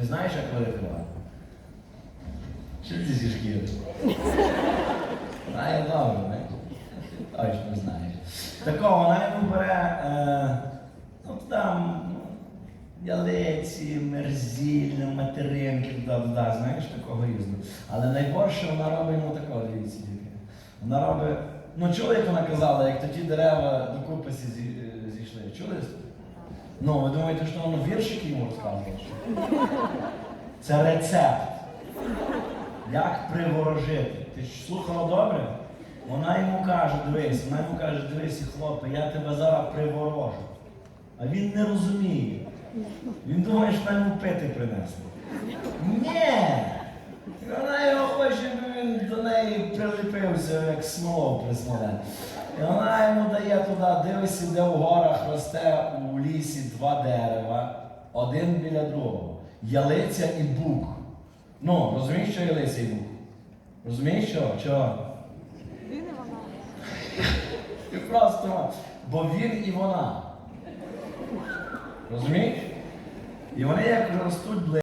Ти знаєш, як вареник? Чи ти зі шкіри? Знає добре, не? Точно знаєш. Такого вона йому бере, е, ну там, ну, ялиці, мерзілля, материнки, туди-туди, знаєш, такого різного. Але найгорше вона робить йому такого, дивіться, тільки. Вона робить, ну чули, як вона казала, як тоді дерева докупи зі- зі- зійшли. Чули? Ну, ви думаєте, що воно віршики йому розказує? Це рецепт. Як приворожити? Ти ж слухала добре? Вона йому каже, дивись, вона йому каже, дивись, хлопе, я тебе зараз приворожу. А він не розуміє. Він думає, що вона йому пити принесли. Ні! Вона його хоче, щоб він до неї приліпився, як смолов при. І вона йому дає туди, дивися, де в горах росте у лісі два дерева, один біля другого. Ялиця і бук. Ну, розумієш, що ялиця і бук? Розумієш що? Чого? Він і вона. Просто, бо він і вона. Розумієш? І вони як ростуть близько.